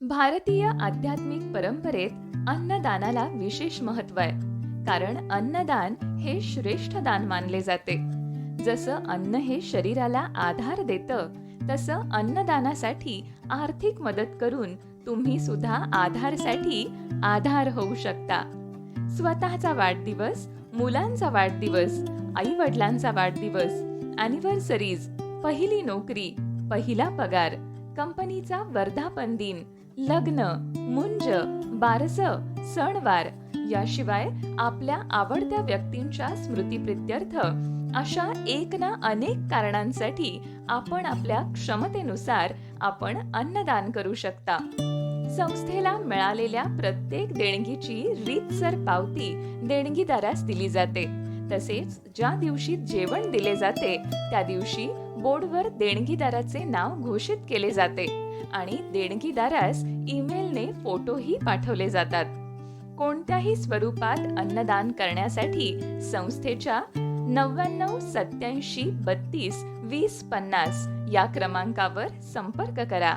भारतीय आध्यात्मिक परंपरेत अन्नदानाला विशेष महत्त्व आहे. कारण अन्नदान हे श्रेष्ठ दान मानले जाते. जसं अन्न हे शरीराला आधार देतं तसं अन्नदानासाठी आर्थिक मदत करून तुम्ही सुद्धा आधारसाठी आधार होऊ शकता. स्वतःचा वाढदिवस मुलांचा वाढदिवस आई वडिलांचा वाढदिवस अॅनिव्हर्सरीज पहिली नोकरी पहिला पगार कंपनीचा वर्धापन दिन लग्न मुंज बारस सणवार. याशिवाय आपल्या आवडत्या व्यक्तींच्या स्मृतीप्रित्यर्थ. अशा एक ना अनेक कारणांसाठी आपण आपल्या क्षमतेनुसार आपण अन्नदान करू शकता. संस्थेला मिळालेल्या प्रत्येक देणगीची रीतसर पावती देणगीदारास दिली जाते. तसेच ज्या दिवशी जेवण दिले जाते त्या दिवशी बोर्डवर देणगीदाराचे नाव घोषित केले जाते आणि देणगीदारास ईमेलने फोटोही पाठवले जातात. कोणत्याही स्वरूपात अन्नदान करण्यासाठी संस्थेच्या नव्याण्णव सत्याऐंशी बत्तीस वीस पन्नास या क्रमांकावर संपर्क करा.